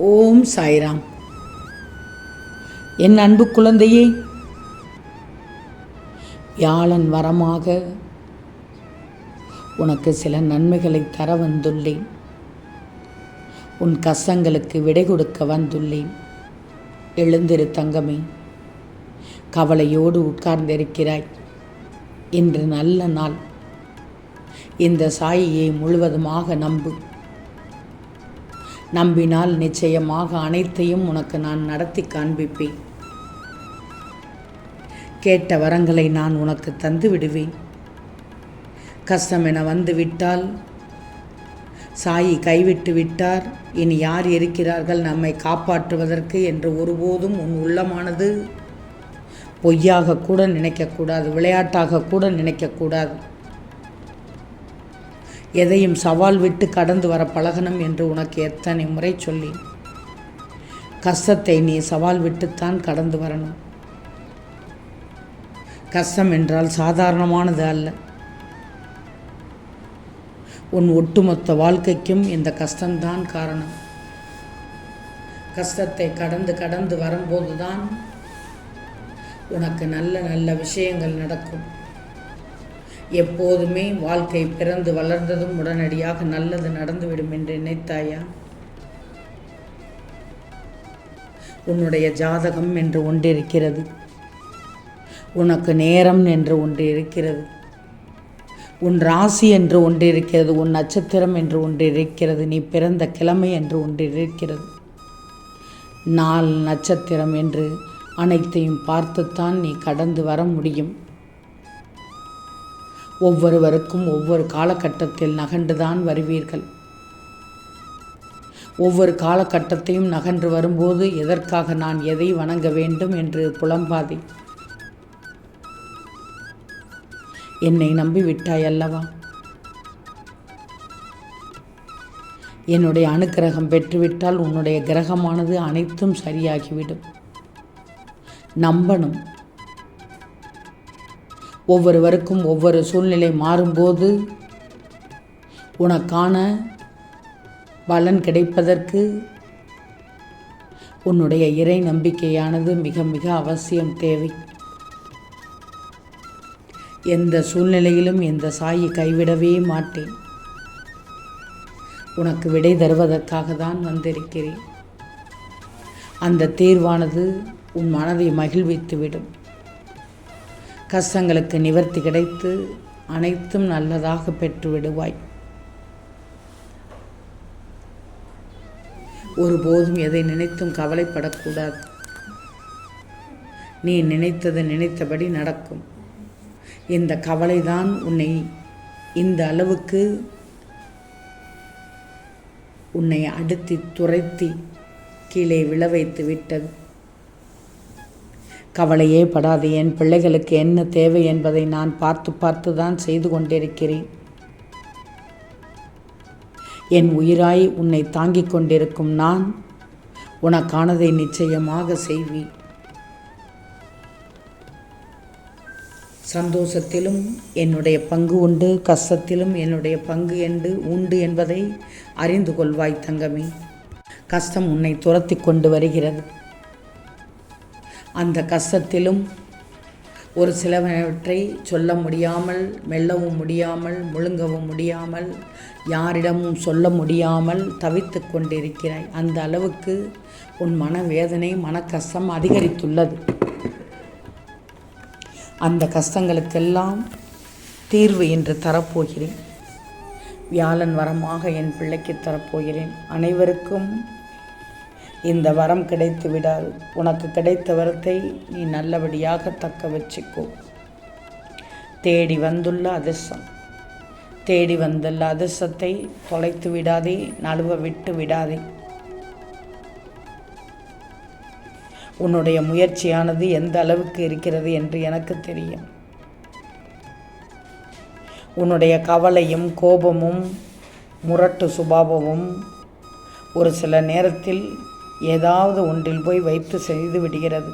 ஓம் சாய்ராம். என் அன்பு குழந்தையே வியாழன் வரமாக உனக்கு சில நன்மைகளை தர வந்துள்ளேன். உன் கஷ்டங்களுக்கு விடை கொடுக்க வந்துள்ளேன். எழுந்திரு தங்கமே கவலையோடு உட்கார்ந்திருக்கிறாய். இன்று நல்ல நாள். இந்த சாயியை முழுவதுமாக நம்பு. நம்பினால் நிச்சயமாக அனைத்தையும் உனக்கு நான் நடத்தி காண்பிப்பேன். கேட்ட வரங்களை நான் உனக்கு தந்து விடுவேன். கஷ்டம் என வந்து விட்டால் சாயி கைவிட்டு விட்டார். இனி யார் இருக்கிறார்கள் நம்மை காப்பாற்றுவதற்கு என்று ஒருபோதும் உன் உள்ளமானது பொய்யாக கூட நினைக்கக்கூடாது விளையாட்டாக கூட நினைக்கக்கூடாது. எதையும் சவால் விட்டு கடந்து வர பழகணும் என்று உனக்கு எத்தனை முறை சொல்லி. கஷ்டத்தை நீ சவால் விட்டுத்தான் கடந்து வரணும். கஷ்டம் என்றால் சாதாரணமானது அல்ல. உன் ஒட்டுமொத்த வாழ்க்கைக்கும் இந்த கஷ்டம்தான் காரணம். கஷ்டத்தை கடந்து கடந்து வரும்போதுதான் உனக்கு நல்ல நல்ல விஷயங்கள் நடக்கும். எப்போதுமே வாழ்க்கை பிறந்து வளர்ந்ததும் உடனடியாக நல்லது நடந்துவிடும் என்று நினைத்தாயா? உன்னுடைய ஜாதகம் என்று ஒன்றிருக்கிறது. உனக்கு நேரம் என்று ஒன்று இருக்கிறது உன் ராசி என்று ஒன்று இருக்கிறது உன் நட்சத்திரம் என்று ஒன்று இருக்கிறது நீ பிறந்த கிழமை என்று ஒன்று இருக்கிறது நாள் நட்சத்திரம் என்று அனைத்தையும் பார்த்துத்தான் நீ கடந்து வர முடியும். ஒவ்வொருவருக்கும் ஒவ்வொரு காலகட்டத்தில் நகண்டுதான் வருவீர்கள். ஒவ்வொரு காலகட்டத்தையும் நகன்று வரும்போது எதற்காக நான் எதை வணங்க வேண்டும் என்று புலம்பாதே. என்னை நம்பி விட்டாய் அல்லவா? என்னுடைய அனுக்கிரகம் பெற்றுவிட்டால் உன்னுடைய கிரகமானது அனைத்தும் சரியாகிவிடும். நம்பணும் ஒவ்வொருவருக்கும் ஒவ்வொரு சூழ்நிலை மாறும்போது உனக்கான பலன் கிடைப்பதற்கு உன்னுடைய இறை நம்பிக்கையானது மிக மிக அவசியம் தேவை. எந்த சூழ்நிலையிலும் எந்த சாயை கைவிடவே மாட்டேன். உனக்கு விடை தருவதற்காக தான் வந்திருக்கிறேன். அந்த தீர்வானது உன் மனதை மகிழ்வித்துவிடும். கஷ்டங்களுக்கு நிவர்த்தி கிடைத்து அனைத்தும் நல்லதாக பெற்று விடுவாய் ஒருபோதும் எதை நினைத்தும் கவலைப்படக்கூடாது. நீ நினைத்தது நினைத்தபடி நடக்கும். இந்த கவலைதான் உன்னை இந்த அளவுக்கு உன்னை அடுத்தி துரைத்தி கீழே விழ வைத்து விட்டது கவலையே படாது என் பிள்ளைகளுக்கு என்ன தேவை என்பதை நான் பார்த்து பார்த்து தான் செய்து கொண்டிருக்கிறேன். என் உயிராய் உன்னை தாங்கிக் கொண்டிருக்கும் நான் உனக்கானதை நிச்சயமாக செய்வேன். சந்தோஷத்திலும் என்னுடைய பங்கு உண்டு கஷ்டத்திலும் என்னுடைய பங்கு என்று உண்டு என்பதை அறிந்து கொள்வாய் தங்கமே. கஷ்டம் உன்னை துரத்தி கொண்டு வருகிறது. அந்த கஷ்டத்திலும் ஒரு சிலவற்றை சொல்ல முடியாமல் மெல்லவும் முடியாமல் முழுங்கவும் முடியாமல் யாரிடமும் சொல்ல முடியாமல் தவித்து கொண்டிருக்கிறாய். அந்த அளவுக்கு உன் மனவேதனை மனக்கஷ்டம் அதிகரித்துள்ளது. அந்த கஷ்டங்களுக்கெல்லாம் தீர்வு என்று தரப்போகிறேன். வியாழன் வரமாக என் பிள்ளைக்கு தரப்போகிறேன். அனைவருக்கும் இந்த வரம் கிடைத்து விடாது உனக்கு கிடைத்த வரத்தை நீ நல்லபடியாக தக்க வச்சுக்கோ. தேடி வந்துள்ள அதிர்ஷ்டம் தேடி வந்துள்ள அதிர்ஷ்டத்தை தொலைத்து விடாதே நழுவ விட்டு விடாதே. உன்னுடைய முயற்சியானது எந்த அளவுக்கு இருக்கிறது என்று எனக்கு தெரியும். உன்னுடைய கவலையும் கோபமும் முரட்டு சுபாவமும் ஒரு சில நேரத்தில் ஏதாவது ஒன்றில் போய் வைத்து செய்து விடுகிறது.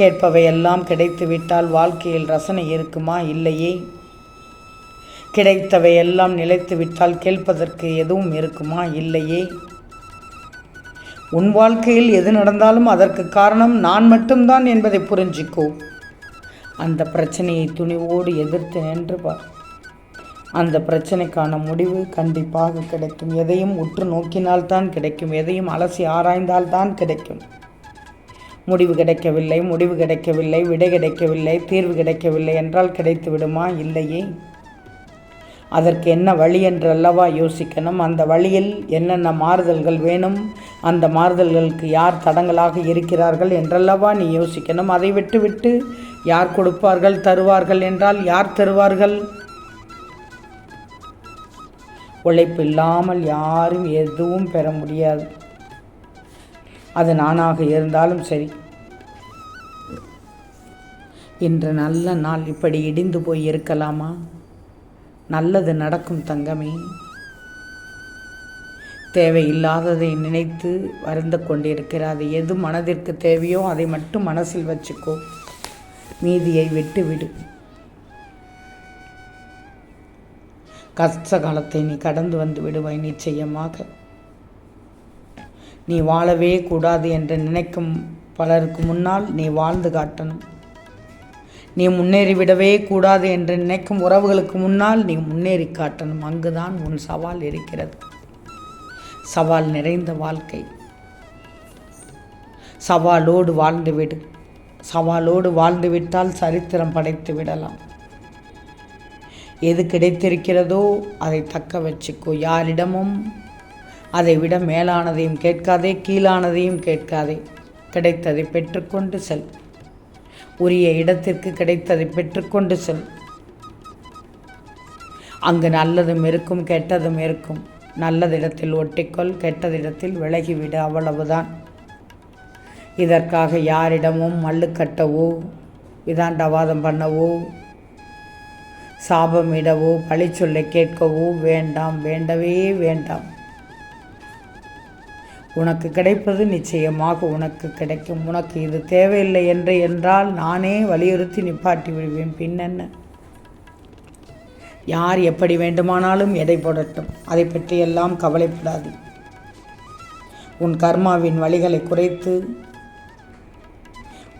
கேட்பவையெல்லாம் கிடைத்துவிட்டால் வாழ்க்கையில் ரசனை இருக்குமா? இல்லையே. கிடைத்தவையெல்லாம் நிலைத்துவிட்டால் கேட்பதற்கு எதுவும் இருக்குமா? இல்லையே. உன் வாழ்க்கையில் எது நடந்தாலும் அதற்கு காரணம் நான் மட்டும்தான் என்பதை புரிஞ்சிக்கோ. அந்த பிரச்சனையை துணிவோடு எதிர்த்து நின்று பார். அந்த பிரச்சனைக்கான முடிவு கண்டிப்பாக கிடைக்கும். எதையும் உற்று நோக்கினால்தான் கிடைக்கும். எதையும் அலசி ஆராய்ந்தால்தான் கிடைக்கும். முடிவு கிடைக்கவில்லை முடிவு கிடைக்கவில்லை விடை கிடைக்கவில்லை தீர்வு கிடைக்கவில்லை என்றால் கிடைத்து விடுமா இல்லையே. அதற்கு என்ன வழி என்று அல்லவா யோசிக்கணும். அந்த வழியில் என்னென்ன மாறுதல்கள் வேணும்? அந்த மாறுதல்களுக்கு யார் தடங்களாக இருக்கிறார்கள் என்றல்லவா நீ யோசிக்கணும். அதை விட்டுவிட்டு யார் கொடுப்பார்கள் தருவார்கள் என்றால் யார் தருவார்கள்? உழைப்பு இல்லாமல் யாரும் எதுவும் பெற முடியாது. அது நானாக இருந்தாலும் சரி. இன்று நல்ல நாள் இப்படி இடிந்து போய் இருக்கலாமா? நல்லது நடக்கும் தங்கமே. தேவையில்லாததை நினைத்து வருந்த கொண்டிருக்கிறாது. எது மனதிற்கு தேவையோ அதை மட்டும் மனசில் வச்சுக்கோ. மீதியை விட்டுவிடு. கஷ்ட காலத்தை நீ கடந்து வந்து விடுவாய் நிச்சயமாக. நீ வாழவே கூடாது என்று நினைக்கும் பலருக்கு முன்னால் நீ வாழ்ந்து காட்டணும். நீ முன்னேறிவிடவே கூடாது என்று நினைக்கும் உறவுகளுக்கு முன்னால் நீ முன்னேறி காட்டணும். அங்குதான் உன் சவால் இருக்கிறது. சவால் நிறைந்த வாழ்க்கை. சவாலோடு வாழ்ந்துவிடு. சவாலோடு வாழ்ந்து விட்டால் சரித்திரம் படைத்து விடலாம். எது கிடைத்திருக்கிறதோ அதை தக்க வச்சுக்கோ. யாரிடமும் அதை விட மேலானதையும் கேட்காதே கீழானதையும் கேட்காதே. கிடைத்ததை பெற்றுக்கொண்டு செல். உரிய இடத்திற்கு கிடைத்ததை பெற்றுக்கொண்டு செல். அங்கு நல்லதும் இருக்கும் கெட்டதும் இருக்கும். நல்லதிடத்தில் ஒட்டிக்கொள் கெட்டதிடத்தில் விலகிவிடு அவ்வளவுதான். இதற்காக யாரிடமும் மல்லு கட்டவோ விதாண்டவாதம் பண்ணவோ சாபமிடவோ பழிச்சொல்லை கேட்கவோ வேண்டாம் வேண்டவே வேண்டாம். உனக்கு கிடைப்பது நிச்சயமாக உனக்கு கிடைக்கும். உனக்கு இது தேவையில்லை என்று என்றால் நானே வலியுறுத்தி நிப்பாட்டி விடுவேன். பின்னென்ன? யார் எப்படி வேண்டுமானாலும் எடை போடட்டும். அதை பற்றியெல்லாம் கவலைப்படாது. உன் கர்மாவின் வழிகளை குறைத்து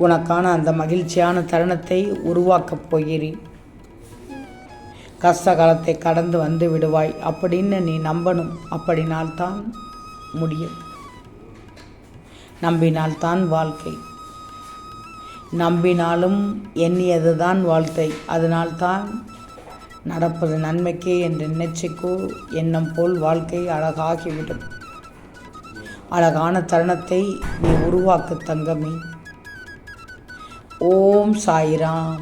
உனக்கான அந்த மகிழ்ச்சியான தருணத்தை உருவாக்கப் போகிறேன். கஷ்டகாலத்தை கடந்து வந்து விடுவாய். அப்படின்னு நீ நம்பணும். அப்படினால்தான் முடியும். நம்பினால்தான் வாழ்க்கை. நம்பினாலும் எண்ணியது தான் வாழ்க்கை. அதனால்தான் நடப்பது நன்மைக்கே என்று நினைச்சிக்கோ. எண்ணம் போல் வாழ்க்கை அழகாகிவிடும். அழகான தருணத்தை நீ உருவாக்கு தங்கமே. ஓம் சாய்ராம்.